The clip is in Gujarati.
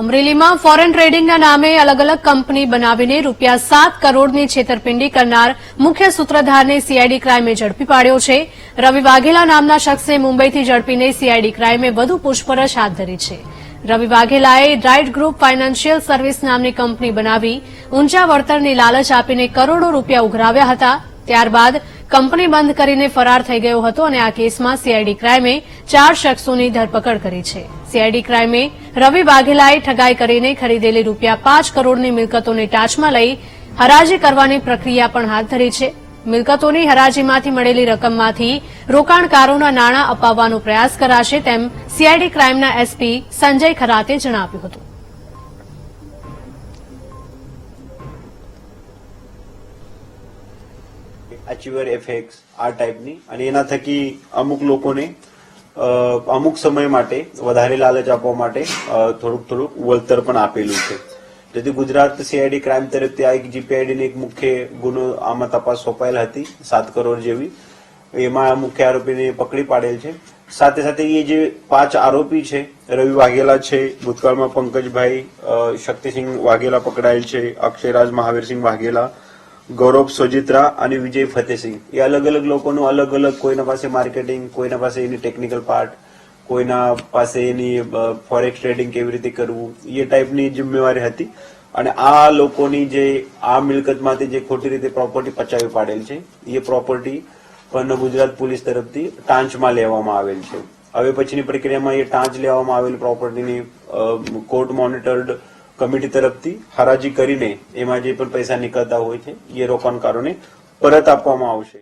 અમરેલીમાં ફોરેન ટ્રેડિંગના નામે અલગ અલગ કંપની બનાવીને રૂપિયા સાત કરોડની છેતરપિંડી કરનાર મુખ્ય સૂત્રધારને સીઆઈડી ક્રાઇમે ઝડપી પાડ્યો છે. રવિ વાઘેલા નામના શખ્સને મુંબઈથી ઝડપીને સીઆઈડી ક્રાઇમે વધુ પૂછપરછ હાથ ધરી છે. રવિ વાઘેલાએ રાઇટ ગ્રુપ ફાઇનાન્શિયલ સર્વિસ નામની કંપની બનાવી ઊંચા વળતરની લાલચ આપીને કરોડો રૂપિયા ઉઘરાવ્યા હતા. ત્યારબાદ કંપની બંધ કરીને ફરાર થઈ ગયો હતો અને આ કેસમાં સીઆઈડી ક્રાઇમે ચાર શખ્સોની ધરપકડ કરી છે. સીઆઈડી ક્રાઇમે રવિ વાઘેલાએ ઠગાઈ કરીને ખરીદેલી રૂપિયા પાંચ કરોડની મિલકતોને ટાંચમાં લઈ હરાજી કરવાની પ્રક્રિયા પણ હાથ ધરી છે. મિલકતોની હરાજીમાંથી મળેલી રકમમાંથી રોકાણકારોના નાણાં અપાવવાનો પ્રયાસ કરાશે તેમ સીઆઈડી ક્રાઇમના એસપી સંજય ખરાતે જણાવ્યું હતું. અચીવર એફએક્સ આ ટાઈપની અને એના થકી અમુક લોકોને અમુક સમય માટે વધારે લાલચ આપવા માટે થોડુંક થોડુંક વળતર પણ આપેલું છે. જેથી ગુજરાત સીઆઈડી ક્રાઇમ તરફથી આ એક જીપીઆઈડીને એક મુખ્ય ગુનો આમાં તપાસ સોંપાયેલ હતી, સાત કરોડ જેવી. એમાં મુખ્ય આરોપીને પકડી પાડેલ છે. સાથે સાથે એ જે પાંચ આરોપી છે, રવિ વાઘેલા છે, ભૂતકાળમાં પંકજભાઈ શક્તિસિંહ વાઘેલા પકડાયેલ છે, અક્ષયરાજ મહાવીરસિંહ વાઘેલા ગૌરવ સોજિત્રા અને વિજય ફતેસિંહ એ અલગ અલગ લોકોનું અલગ અલગ કોઈના પાસે માર્કેટિંગ, કોઈના પાસે એની ટેકનિકલ પાર્ટ, કોઈના પાસે એની ફોરેક્સ ટ્રેડિંગ કેવી રીતે કરવું, એ ટાઈપની જિમ્મેવારી હતી. અને આ લોકોની જે, આ મિલકતમાંથી જે ખોટી રીતે પ્રોપર્ટી પચાવી પાડેલ છે, એ પ્રોપર્ટી પણ ગુજરાત પોલીસ તરફથી ટાંચમાં લેવામાં આવેલ છે. હવે પછીની પ્રક્રિયામાં એ ટાંચ લેવામાં આવેલ પ્રોપર્ટીની કોર્ટ મોનિટર્ડ કમિટી તરફથી હરાજી કરીને એમાં જે પણ પૈસા નીકળતા હોય છે, એ રોકાણકારોને પરત આપવામાં આવશે.